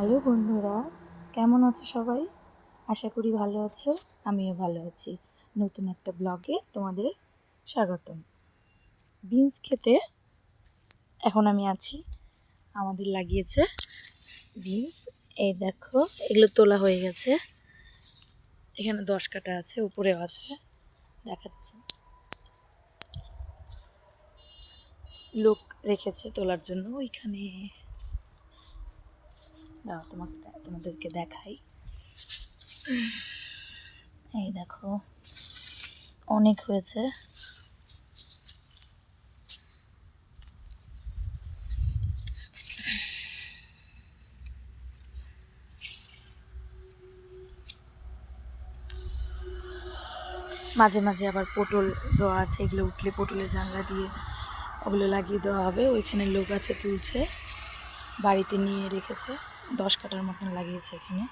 Hello বন্ধুরা, কেমন আছো সবাই? আশা করি ভালো আছো, আমিও ভালো আছি। নতুন একটা ব্লগে তোমাদের স্বাগতম। বিনস খেতে এখন আমি আছি। আমাদের লাগিয়েছে বিনস। এই দেখো, এগুলো তোলা হয়ে গেছে। এখানে দশ কাটা আছে, উপরেও আছে। দেখাচ্ছে। লোক রেখেছে তোলার জন্য ওইখানে। দাও, তোমাকে তোমাদেরকে দেখাই। এই দেখো, অনেক হয়েছে। মাঝে মাঝে আবার পটল দেওয়া আছে, এগুলো উঠলে পটলের জানলা দিয়ে ওগুলো লাগিয়ে দেওয়া হবে। ওইখানে লোক আছে, তুলছে, বাড়িতে নিয়ে রেখেছে। দশ কাটার মতন লাগিয়েছে এখানে।